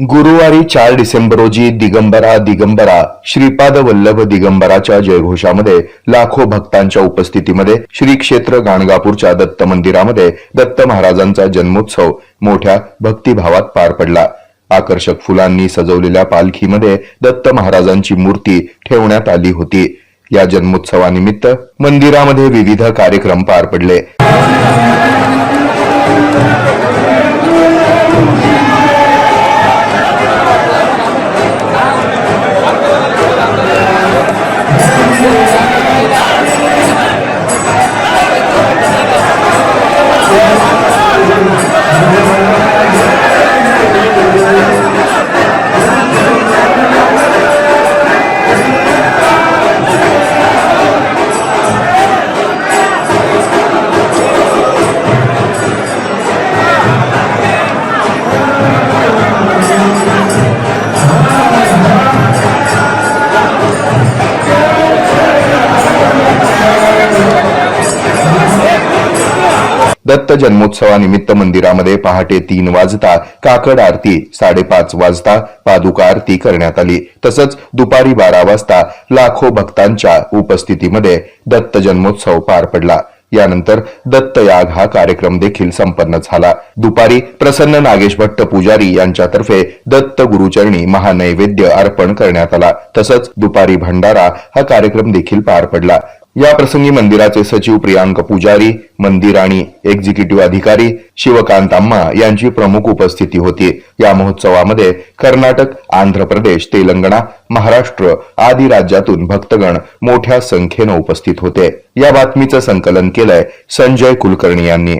गुरुवारी चार डिसेंबर रोजी दिगंबरा दिगंबरा श्रीपाद वल्लभ दिगंबराच्या जयघोषामध्ये लाखो भक्तांच्या उपस्थितीमध्ये श्री क्षेत्र गाणगापूरच्या दत्त मंदिरामध्ये दत्त महाराजांचा जन्मोत्सव मोठ्या भक्तिभावात पार पडला. आकर्षक फुलांनी सजवलेल्या पालखीमध्ये दत्त महाराजांची मूर्ती ठेवण्यात आली होती. या जन्मोत्सवानिमित्त मंदिरामध्ये विविध कार्यक्रम पार पडले. दत्त जन्मोत्सवानिमित्त मंदिरामध्ये पहाटे तीन वाजता काकड आरती साडेपाच वाजता पादुका आरती करण्यात आली. तसंच दुपारी बारा वाजता लाखो भक्तांच्या उपस्थितीमध्ये दत्त जन्मोत्सव पार पडला. यानंतर दत्तयाग हा कार्यक्रम देखील संपन्न झाला. दुपारी प्रसन्न नागेश भट्ट पुजारी यांच्यातर्फे दत्त गुरुचरणी महानैवेद्य अर्पण करण्यात आला. तसंच दुपारी भंडारा हा कार्यक्रम देखील पार पडला. या प्रसंगी मंदिराचे सचिव प्रियांक पुजारी मंदिर आणि एक्झिक्युटिव्ह अधिकारी शिवकांत अम्मा यांची प्रमुख उपस्थिती होती. या महोत्सवामध्ये कर्नाटक आंध्र प्रदेश तेलंगणा महाराष्ट्र आदी राज्यातून भक्तगण मोठ्या संख्येनं उपस्थित होते. या बातमीचं संकलन केलंय संजय कुलकर्णी यांनी.